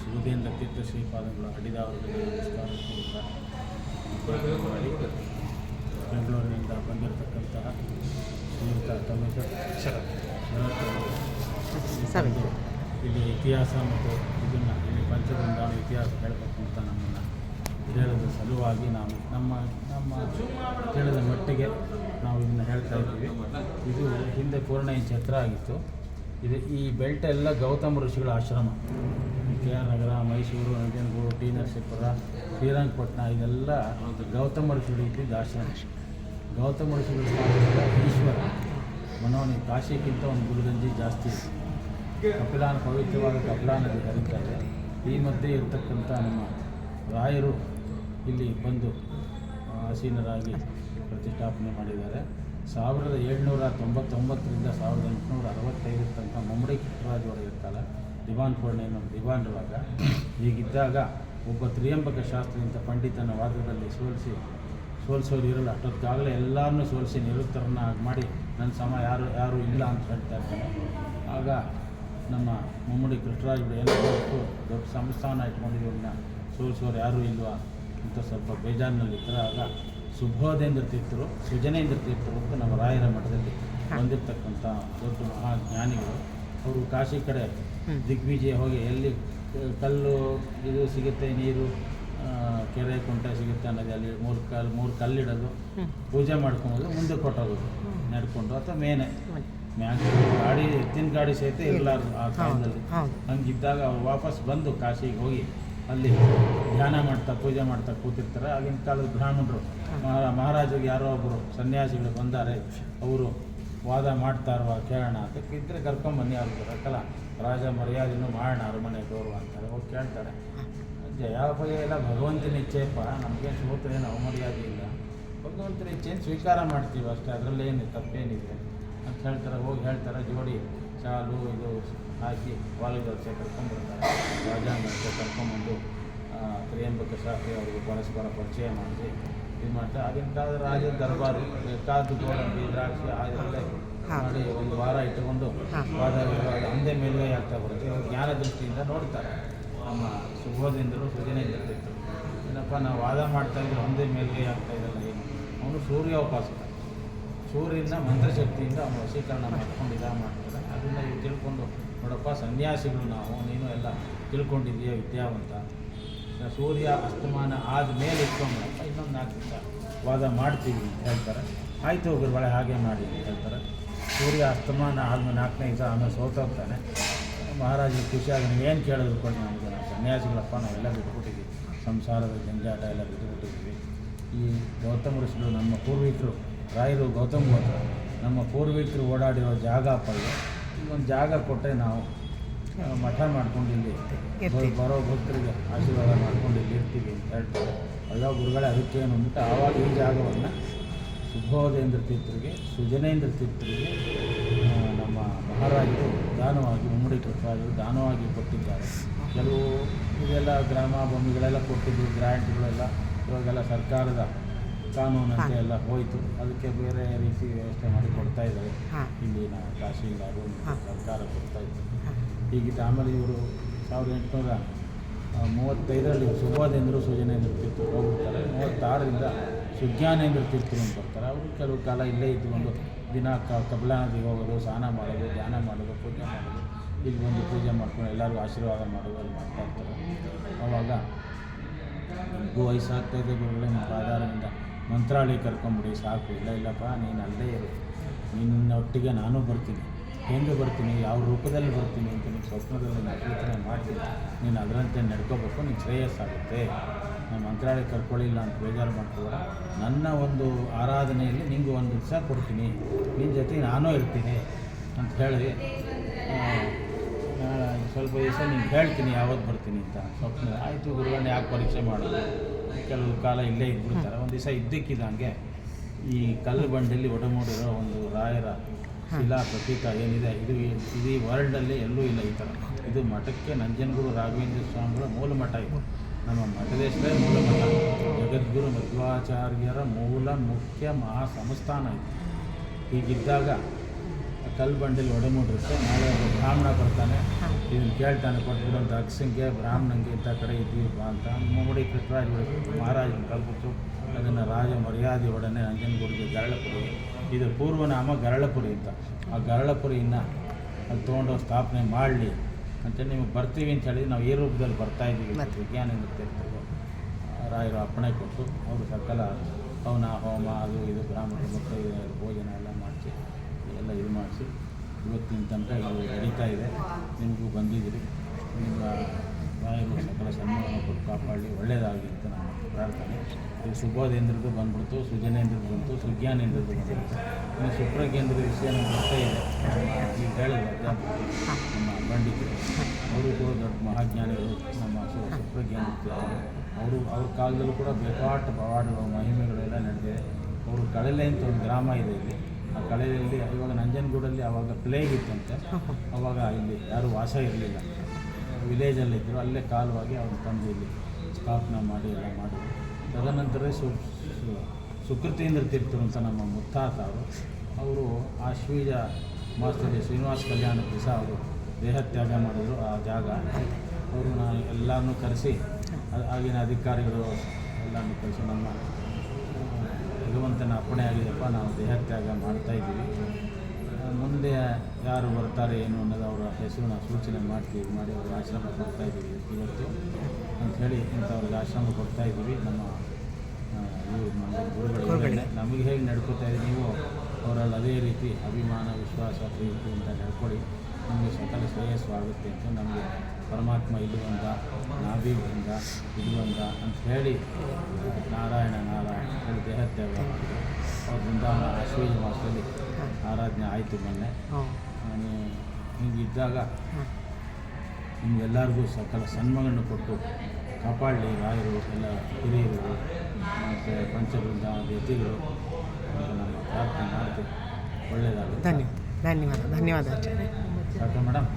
ಸುಬುಧೇಂದ್ರ ತೀರ್ಥ ಶ್ರೀಪಾದಗಳು ಅಡಿದವರಿಗೆ ನಮಸ್ಕಾರ ಮಾಡಿ ಬೆಂಗಳೂರಿನಿಂದ ಬಂದಿರತಕ್ಕಂತಹ ಶ್ರೀಯುತ ಶರತ್ ಇಲ್ಲಿ ಇತಿಹಾಸ ಮತ್ತು ಇದನ್ನು ಇಲ್ಲಿ ಪಂಚಬೃಂದಾವನ ಇತಿಹಾಸ ಹೇಳಬೇಕು ಅಂತ ನಮ್ಮನ್ನು ಹೇಳಿದ ಸಲುವಾಗಿ ನಾವು ನಮ್ಮ ನಮ್ಮ ಕೇಳಿದ ಮಟ್ಟಿಗೆ ನಾವು ಇದನ್ನು ಹೇಳ್ತಾ ಇದ್ದೀವಿ. ಇದು ಹಿಂದೆ ಪೂರ್ಣ ಛತ್ರ ಆಗಿತ್ತು. ಇದು ಈ ಬೆಲ್ಟ್ ಎಲ್ಲ ಗೌತಮ ಋಷಿಗಳ ಆಶ್ರಮ. K R Nagar, Mysuru, Nanjangud, T Narasipura, Srirangapatna, ಇದೆಲ್ಲ ಗೌತಮ ಋಷಿಗಳು ಇದ್ದಿದ್ದ ಆಶ್ರಮ ಗೌತಮ ಋಷಿಗಳು ಈಶ್ವರ ಮನೋನಿ ಕಾಶಿಗಿಂತ ಒಂದು ಗುರುಗಂಜಿ ಜಾಸ್ತಿ. ಕಪಿಲಾನ ಪವಿತ್ರವಾದ ಕಪಿಲಾ ಕರೀತಾರೆ ಈ ಮಧ್ಯೆ ಇರತಕ್ಕಂಥ ನಮ್ಮ ರಾಯರು ಇಲ್ಲಿ ಬಂದು ಆಸೀನರಾಗಿ ಪ್ರತಿಷ್ಠಾಪನೆ ಮಾಡಿದ್ದಾರೆ. ಸಾವಿರದ ಏಳ್ನೂರ ತೊಂಬತ್ತೊಂಬತ್ತರಿಂದ ಸಾವಿರದ ಎಂಟುನೂರ ಅರವತ್ತೈದರ ತನಕ ಮಮ್ಮಡಿ ಕೃಷ್ಣರಾಜ ಒಡೆಯರ ದಿವಾನ್ ಪೂರ್ಣೆಯನ್ನು ದಿವಾನರುವಾಗ ಹೀಗಿದ್ದಾಗ ಒಬ್ಬ ತ್ರಿಯಂಬಕ ಶಾಸ್ತ್ರಿಯಿಂದ ಪಂಡಿತನ ವಾದದಲ್ಲಿ ಸೋಲಿಸಿ ಸೋಲಿಸೋರು ಇರಲ್ಲ. ಅಷ್ಟೊತ್ತಾಗಲೇ ಎಲ್ಲರನ್ನೂ ಸೋಲಿಸಿ ನಿರುತ್ತರನ್ನಾಗಿ ಮಾಡಿ ನನ್ನ ಸಮ ಯಾರು ಯಾರು ಇಲ್ಲ ಅಂತ ಹೇಳ್ತಾ ಇರ್ತಾನೆ. ಆಗ ನಮ್ಮ ಮುಮ್ಮಡಿ ಕೃಷ್ಣರಾಜ ಏನು ಮಾಡಬೇಕು? ದೊಡ್ಡ ಸಂಸ್ಥಾನ ಇಟ್ಕೊಂಡಿರೋರನ್ನ ಸೋಲಿಸೋರು ಯಾರೂ ಇಲ್ವಾ? ಅಂತ ಸ್ವಲ್ಪ ಬೇಜಾರಿನಲ್ಲಿದ್ದರೆ ಆಗ ಸುಬೋಧೇಂದ್ರ ತೀರ್ಥರು ಸುಜನೇಂದ್ರ ತೀರ್ಥರು ಅಂತ ನಮ್ಮ ರಾಯರ ಮಠದಲ್ಲಿ ಬಂದಿರತಕ್ಕಂಥ ದೊಡ್ಡ ಮಹಾಜ್ಞಾನಿಗಳು ಅವರು ಕಾಶಿ ಕಡೆ. ದಿಗ್ವಿಜಯ ಹೋಗಿ ಎಲ್ಲಿ ಕಲ್ಲು ಇದು ಸಿಗುತ್ತೆ ನೀರು ಕೆರೆ ಕುಂಟ ಸಿಗುತ್ತೆ ಅನ್ನೋದು ಅಲ್ಲಿ ಮೂರು ಕಲ್ಲು ಮೂರು ಕಲ್ಲಿಡೋದು. ಪೂಜೆ ಮಾಡ್ಕೊಂಬೋದು ಮುಂದೆ ಕೊಟ್ಟೋಗೋದು ನಡ್ಕೊಂಡು. ಅಥವಾ ಮೇನೆ. ಮ್ಯಾಗ ಗಾಡಿ ಎತ್ತಿನ ಗಾಡಿ ಸಹಿತ ಇರಲಾರ್ದು ಆ ಕಾಲದಲ್ಲಿ. ಹಂಗಿದ್ದಾಗ ಅವ್ರು ವಾಪಸ್ ಬಂದು ಕಾಶಿಗೆ ಹೋಗಿ ಅಲ್ಲಿ ಧ್ಯಾನ ಮಾಡ್ತಾ ಪೂಜೆ ಮಾಡ್ತಾ ಕೂತಿರ್ತಾರೆ. ಆಗಿನ ಕಾಲದ ಬ್ರಾಹ್ಮಣರು. ಮಹಾರಾ ಮಹಾರಾಜರಿಗೆ ಯಾರೋ ಒಬ್ಬರು ಸನ್ಯಾಸಿಗಳು ಬಂದಾರೆ. ಅವರು ವಾದ ಮಾಡ್ತಾರವ ಕೇಳೋಣ ಅಂತ ಇದ್ರೆ ಕರ್ಕೊಂಬನ್ನಿ ಅವ್ರಿಗೆ ಬರಕಲ್ಲ ರಾಜ ಮರ್ಯಾದೆನೂ ಮಾಡೋಣ ಅರಮನೆ ಗೌರವ ಅಂತಾರೆ, ಹೋಗಿ ಕೇಳ್ತಾರೆ. ಜಯಾಪಯ ಎಲ್ಲ ಭಗವಂತನ ಇಚ್ಛೆಯಪ್ಪ, ನಮಗೆ ಸೋತ್ರ ಏನು ಅವಮರ್ಯಾದೆ ಇಲ್ಲ. ಭಗವಂತನ ಇಚ್ಛೆಯನ್ನು ಸ್ವೀಕಾರ ಮಾಡ್ತೀವಿ ಅಷ್ಟೇ, ಅದರಲ್ಲಿ ಏನು ತಪ್ಪೇನಿದೆ ಅಂತ ಹೇಳ್ತಾರೆ, ಹೋಗಿ ಹೇಳ್ತಾರೆ, ಜೋಡಿ ಶಾಲು ಇದು ಹಾಕಿ ವಾಲಿದರ್ಸೆ ಕರ್ಕೊಂಡ್ಬರ್ತಾರೆ ರಾಜಾಂಗಕ್ಕೆ ಕರ್ಕೊಂಬಂದು ತ್ರಿಯಂಬಕ ಶಾಸ್ತ್ರಿ ಅವರಿಗೆ ಪರಸ್ಪರ ಪರಿಚಯ ಮಾಡಿಸಿ ಇದು ಮಾಡ್ತಾರೆ ಆಗಿನ ರಾಜ ದರ್ಬಾರು ಕಾದು ಗೋಡಂಬಿ ದ್ರಾಕ್ಷಿ ಆಗಿರಲೇ. ಮಾಡಿ ಒಂದು ವಾರ ಇಟ್ಟುಕೊಂಡು. ವಾದ ಒಂದೇ ಮೇಲುಗೈ ಆಗ್ತಾ ಬರುತ್ತೆ. ಇವಾಗ ಜ್ಞಾನ ದೃಷ್ಟಿಯಿಂದ ನೋಡ್ತಾರೆ. ನಮ್ಮ ಸುಬೋಧೇಂದ್ರರು ಇರ್ತಿತ್ತು ಏನಪ್ಪ ನಾವು ವಾದ ಮಾಡ್ತಾ ಇದ್ರೆ ಒಂದೇ ಮೇಲುಗೈ ಆಗ್ತಾ ಇರಲ್ಲ ಏನು? ಅವನು ಸೂರ್ಯ ಉಪಾಸಕ ಸೂರ್ಯನ ಮಂತ್ರಶಕ್ತಿಯಿಂದ ಅವನು ವಶೀಕರಣ ಮಾಡ್ಕೊಂಡು ಇದ ಮಾಡ್ತಾರೆ ಅದನ್ನು ಇವು ತಿಳ್ಕೊಂಡು ನೋಡಪ್ಪ ಸನ್ಯಾಸಿಗಳು ನಾವು ನೀನು ಎಲ್ಲ ತಿಳ್ಕೊಂಡಿದ್ದೀಯ ವಿದ್ಯಾವಂತ? ಸೂರ್ಯ ಅಸ್ತಮಾನ ಆದಮೇಲೆ ಇಟ್ಕೊಂಡು ಇನ್ನೊಂದು ನಾಲ್ಕು ದಿವಸ ವಾದ ಮಾಡ್ತೀವಿ ಅಂತ ಹೇಳ್ತಾರೆ. ಆಯಿತು ಬಳೆ ಹಾಗೆ ಮಾಡಿ ಅಂತ ಹೇಳ್ತಾರೆ. ಸೂರ್ಯ ಅಸ್ತಮಾನ ಆದ್ಮೇಲೆ ನಾಲ್ಕನೇ ದಿವಸ ಆಮೇಲೆ ಸೋತೋಗ್ತಾನೆ ಮಹಾರಾಜ ಖುಷಿಯಾಗಿ ಏನು ಕೇಳಿದ್ರು ಕೊಡಿ ನಮಗೆ ನಾವು ಸನ್ಯಾಸಿಗಳಪ್ಪ, ನಾವೆಲ್ಲ ಬಿಟ್ಬಿಟ್ಟಿದ್ದೀವಿ ಸಂಸಾರದ ಜಂಜಾಟ ಎಲ್ಲ ಬಿಟ್ಬಿಟ್ಟಿದ್ದೀವಿ ಈ ಗೌತಮ ಋಷಿಗಳು ನಮ್ಮ ಪೂರ್ವಿಕರು, ರಾಯರು ಗೌತಮ ಗೋತ್ರ, ನಮ್ಮ ಪೂರ್ವಿಕರು ಓಡಾಡಿರೋ ಜಾಗ ಪಡೆದು ಒಂದು ಜಾಗ ಕೊಟ್ಟರೆ ನಾವು ಮಠ ಮಾಡ್ಕೊಂಡು ಇಲ್ಲಿ ಬರೋ ಭಕ್ತರಿಗೆ ಆಶೀರ್ವಾದ ಮಾಡ್ಕೊಂಡು ಇಲ್ಲಿ ಇರ್ತೀವಿ ಅಂತ ಹೇಳ್ತಾರೆ. ಎಲ್ಲ ಗುರುಗಳೇ ಅದಕ್ಕೆ ಅಂದ್ಬಿಟ್ಟು ಆವಾಗ ಈ ಜಾಗವನ್ನು ಸುಬೋಧೇಂದ್ರ ತೀರ್ಥರಿಗೆ ಸುಜನೇಂದ್ರ ತೀರ್ಥರಿಗೆ ನಮ್ಮ ಮಹಾರಾಜರು ದಾನವಾಗಿ ಉಮ್ಮಡಿ ಕೃಪಾದರು ದಾನವಾಗಿ ಕೊಟ್ಟಿದ್ದಾರೆ. ಕೆಲವು ಇದೆಲ್ಲ ಗ್ರಾಮ ಭೂಮಿಗಳೆಲ್ಲ ಕೊಟ್ಟಿದ್ದು ಗ್ರ್ಯಾಂಟ್ಗಳೆಲ್ಲ ಇವಾಗೆಲ್ಲ ಸರ್ಕಾರದ ಕಾನೂನಂತೆ ಎಲ್ಲ ಹೋಯಿತು. ಅದಕ್ಕೆ ಬೇರೆ ರೀತಿ ವ್ಯವಸ್ಥೆ ಮಾಡಿ ಕೊಡ್ತಾ ಇದ್ದಾರೆ. ಇಲ್ಲಿನ ತಹಶೀಲ್ದಾರು ಹಾ. ಸರ್ಕಾರ ಕೊಡ್ತಾ ಹಾಂ. ಹೀಗಿತ್ತು ಆಮೇಲೆ ಇವರು ಸಾವಿರದ ಎಂಟುನೂರ ಮೂವತ್ತೈದರಲ್ಲಿ ಸುಬೋಧೇಂದ್ರ ಸುಜನೇಂದ್ರ ತೀರ್ಥರು ಹೋಗ್ಬಿಡ್ತಾರೆ. ಮೂವತ್ತಾರರಿಂದ ಸುಜ್ಞಾನೇಂದ್ರ ತೀರ್ಥರು ಅಂತ ಬರ್ತಾರೆ. ಅವರು ಕೆಲವು ಕಾಲ ಇಲ್ಲೇ ಇದ್ದುಕೊಂಡು ದಿನ ಕ ಕಪಿಲಾ ನದಿಗೆ ಹೋಗೋದು, ಸ್ನಾನ ಮಾಡೋದು, ಧ್ಯಾನ ಮಾಡೋದು, ಪೂಜೆ ಮಾಡೋದು, ಇಲ್ಲಿ ಬಂದು ಪೂಜೆ ಮಾಡ್ಕೊಂಡು ಎಲ್ಲರಿಗೂ ಆಶೀರ್ವಾದ ಮಾಡೋದು ಅಲ್ಲಿ ಮಾಡ್ತಾ ಇರ್ತಾರೆ. ಆವಾಗ ವಯಸ್ಸಾಗ್ತಾಯಿದೆ ಗುರುಗಳೇ, ನಿಮ್ಮ ಆಧಾರದಿಂದ ಮಂತ್ರಾಲಯ ಕರ್ಕೊಂಬಿಡಿ ಸಾಕು. ಇಲ್ಲ, ಇಲ್ಲಪ್ಪ, ನೀನು ಅಲ್ಲೇ ಇರು. ನಿನ್ನೊಟ್ಟಿಗೆ ನಾನು ಬರ್ತೀನಿ. ಹೆಂಗೆ ಬರ್ತೀನಿ, ಯಾವ ರೂಪದಲ್ಲಿ ಬರ್ತೀನಿ ಅಂತ ನೀನು ಸ್ವಪ್ನದಲ್ಲಿ ಸೂಚನೆ ಮಾಡ್ತೀನಿ ನೀನು ಅದರಂತೆ ನಡ್ಕೋಬೇಕು ನೀನು ಶ್ರೇಯಸ್ಸಾಗುತ್ತೆ. ನಾನು ಮಂತ್ರಾಲಯ ಕರ್ಕೊಳ್ಳಿಲ್ಲ ಅಂತ ಬೇಜಾರು ಮಾಡ್ಕೋಬೇಡ. ನನ್ನ ಒಂದು ಆರಾಧನೆಯಲ್ಲಿ ನಿಂಗೆ ಒಂದು ದಿವಸ ಕೊಡ್ತೀನಿ. ನಿನ್ನ ಜೊತೆ ನಾನೂ ಇರ್ತೀನಿ ಅಂತ ಹೇಳಿ ಸ್ವಲ್ಪ ದಿವಸ ನೀನು ಹೇಳ್ತೀನಿ ಯಾವತ್ತು ಬರ್ತೀನಿ ಅಂತ. ಸ್ವಪ್ನ ಆಯಿತು, ಗುರುಗಳನ್ನ ಯಾಕೆ ಪರೀಕ್ಷೆ ಮಾಡೋದು? ಕೆಲವು ಕಾಲ ಇಲ್ಲೇ ಇದ್ಬಿಡ್ತಾರೆ. ಒಂದು ದಿವಸ ಇದ್ದಕ್ಕಿದ್ದಂಗೆ ಈ ಕಲ್ಲು ಬಂಡೆಯಲ್ಲಿ ಒಡಮೂಡಿರೋ ಒಂದು ರಾಯರ ಶಿಲಾ ಪ್ರತೀಕ ಏನಿದೆ? ಇದು ಇಡೀ ವರ್ಲ್ಡಲ್ಲಿ ಎಲ್ಲೂ ಇಲ್ಲ ಈ ಥರ ಇದು ಮಠಕ್ಕೆ ನಂಜನಗೂಡು ರಾಘವೇಂದ್ರ ಸ್ವಾಮಿಗಳ ಮೂಲ ಮಠ ಇದು. ನಮ್ಮ ಮಠದೇಶವೇ ಮೂಲ ಮಠ. ಜಗದ್ಗುರು ಮಧ್ವಾಚಾರ್ಯರ ಮೂಲ ಮುಖ್ಯ ಮಹಾ ಸಂಸ್ಥಾನ ಇದು. ಹೀಗಿದ್ದಾಗ ಕಲ್ಬಂಡಲ್ಲಿ ಒಡಮೂಡಿರುತ್ತೆ. ನಾಳೆ ಒಬ್ಬ ಬ್ರಾಹ್ಮಣ ಬರ್ತಾನೆ. ಇದನ್ನು ಕೇಳ್ತಾನೆ ಕೊಟ್ಬಿಡು ಒಂದು ಅಕ್ಷಂಗೆ ಬ್ರಾಹ್ಮಣಂಗೆ ಇಂಥ ಕಡೆ ಇದ್ದೀವಪ್ಪ ಅಂತ. ಮುಮ್ಮಡಿ ಕೃಷ್ಣರಾಜ ಮಹಾರಾಜನ ಕಲ್ಪಿಸು. ಅದನ್ನು ರಾಜ ಮರ್ಯಾದೆ ಒಡನೆ ನಂಜನಗೂಡಿಗೆ ಗರಳಪುರಿ ಇದು ಪೂರ್ವನಾಮ ಗರಳಪುರಿ ಅಂತ. ಆ ಗರಳಪುರಿಯನ್ನು ಅಲ್ಲಿ ತೊಗೊಂಡು ಸ್ಥಾಪನೆ ಮಾಡಲಿ ಅಂತೇಳಿ ನಿಮಗೆ ಬರ್ತೀವಿ ಅಂತ ಹೇಳಿದ್ರೆ ನಾವು ಈ ರೂಪದಲ್ಲಿ ಬರ್ತಾ ಇದ್ದೀವಿ ವಿಜ್ಞಾನ ರಾಯರು ಅಪ್ಪಣೆ ಕೊಟ್ಟು ಅವರು ಸಕಲ ಹವನ ಹೋಮ ಅದು ಇದು ಬ್ರಾಹ್ಮಣ ಮಕ್ಕಳಿಗೆ ಭೋಜನ ಎಲ್ಲ ಮಾಡಿಸಿ ಎಲ್ಲ ಇದು ಮಾಡಿಸಿ ಇವತ್ತಿನ ತನಕ ಇದು ನಡೀತಾ ಇದೆ. ನಿಮಗೂ ಬಂದಿದ್ದೀರಿ. ನಿಮ್ಮ ರಾಯರು ಸಕಲ ಸನ್ಮಾನ ಕೊಟ್ಟು ಕಾಪಾಡಲಿ. ಒಳ್ಳೆಯದಾಗಲಿ ಅಂತ ನಾನು ಪ್ರಾರ್ಥನೆ ಇದು ಬಂದ್ಬಿಡ್ತು, ಸುಜನೇಂದ್ರದ್ದು ಬಂತು ಸುಜ್ಞಾನೇಂದ್ರದ್ದು ಬಂತು. ಇನ್ನು ಸುಪ್ರಗೇಂದ್ರದ ವಿಷಯ ನಮ್ಮ ಗೊತ್ತೇ ಇದೆ. ಈಗ ನಮ್ಮ ಪಂಡಿತರು. ಅವರು ಕೂಡ ದೊಡ್ಡ ಮಹಾಜ್ಞಾನಿಗಳು. ನಮ್ಮ ಸುಪ್ರಜ್ಞಾನಿಗಳು ಅವರು, ಅವ್ರ ಕಾಲದಲ್ಲೂ ಕೂಡ ಬೇಕಾಟ್ ಪವಾಡಗಳು ಮಹಿಮೆಗಳೆಲ್ಲ ನಡೆದಿದೆ. ಅವರು ಕಳಲೆ ಅಂತ ಒಂದು ಗ್ರಾಮ ಇದೆ ಇಲ್ಲಿ. ಆ ಕಳೆಯಲ್ಲಿ ಇವಾಗ ನಂಜನಗೂಡಲ್ಲಿ ಅವಾಗ ಪ್ಲೇಗ್ ಇತ್ತಂತೆ. ಅವಾಗ ಇಲ್ಲಿ ಯಾರೂ ವಾಸ ಇರಲಿಲ್ಲ. ವಿಲೇಜಲ್ಲಿದ್ದರು ಅಲ್ಲೇ ಕಾಲವಾಗಿ ಅವ್ರು ತಂದು ಇಲ್ಲಿ ಸ್ಥಾಪನೆ ಮಾಡಿ ಎಲ್ಲ ಮಾಡಿ ತದನಂತರ ಸು ಸುಕೃತೇಂದ್ರ ತೀರ್ಥರು ಅಂತ ನಮ್ಮ ಮುತ್ತಾತ ಅವರು. ಅವರು ಆಶ್ವೀಜ ಮಾಸದಲ್ಲಿ ಶ್ರೀನಿವಾಸ ಕಲ್ಯಾಣ ದಿವಸ ಅವರು ದೇಹತ್ಯಾಗ ಮಾಡಿದ್ರು ಆ ಜಾಗ. ಅವರು ನಾನು ಎಲ್ಲರನ್ನೂ ಕರೆಸಿ ಆ- ಆಗಿನ ಅಧಿಕಾರಿಗಳು ಎಲ್ಲರನ್ನೂ ಕರೆಸಿ ನಮ್ಮ ಆ, ಭಗವಂತನ ಅಪ್ಪಣೆ ಆಗಿದೆಪ್ಪ ನಾವು ದೇಹತ್ಯಾಗ ಮಾಡ್ತಾಯಿದ್ದೀವಿ ಮುಂದೆ ಯಾರು ಬರ್ತಾರೆ ಏನು ಅನ್ನೋದು ಅವರ ಹೆಸರನ್ನ ಸೂಚನೆ ಮಾಡ್ತೀವಿ ಮಾಡಿ ಅವರು ಆಶ್ರಮ ಕೊಡ್ತಾಯಿದ್ದೀವಿ ಇವತ್ತು. ಅಂಥೇಳಿ ಇಂಥವ್ರಿಗೆ ಆಶ್ರಮ ಕೊಡ್ತಾ ಇದ್ದೀವಿ. ನಮ್ಮ ಆ, ಇವ್ರು ನಮ್ಮ ಗುರುಗಳು ನಮಗೆ ಹೇಗೆ ನಡ್ಕೋತಾ ಇದ್ದೀವಿ ನೀವು ಅವರಲ್ಲಿ ಅದೇ ರೀತಿ ಅಭಿಮಾನ ವಿಶ್ವಾಸ ಪ್ರೀತಿ ಅಂತ ನಡ್ಕೊಳ್ಳಿ ನಿಮಗೆ ಸಕಲ ಶ್ರೇಯಸ್ಸು ಆಗುತ್ತೆ ಅಂತ ನಮಗೆ ಪರಮಾತ್ಮ ಇದು ಬಂದ ನಾಭಿ ಬಂದ ಇದು ಬಂದ ಅಂತ ಹೇಳಿ ನಾರಾಯಣ ನಾರಾಯಣ ಹೇಳಿ ದೇಹತ್ಯಾಗ ಅವ್ರ ಬೃಂದಾವನ ಅಶ್ವಿನಿ ಮಾಸದಲ್ಲಿ ಆರಾಧನೆ ಆಯಿತು ಮೊನ್ನೆ. ನಾನು ಹಿಂಗಿದ್ದಾಗ ನಿಮಗೆಲ್ಲರಿಗೂ ಸಕಲ ಸನ್ಮಾನ ಕೊಟ್ಟು ಕಾಪಾಡಲಿ ರಾಯರು ಎಲ್ಲ ಹಿರಿಯರು ಮತ್ತು ಪಂಚಬೃಂದಾವನ ಯತಿಗಳು ನಮ್ಮ ಪ್ರಾರ್ಥನೆ ಮಾಡ್ತೀವಿ ಒಳ್ಳೆಯದಾಗುತ್ತೆ ಧನ್ಯವಾದ ಧನ್ಯವಾದ ಧನ್ಯವಾದ ಸಾಕ ಮೇಡಮ್.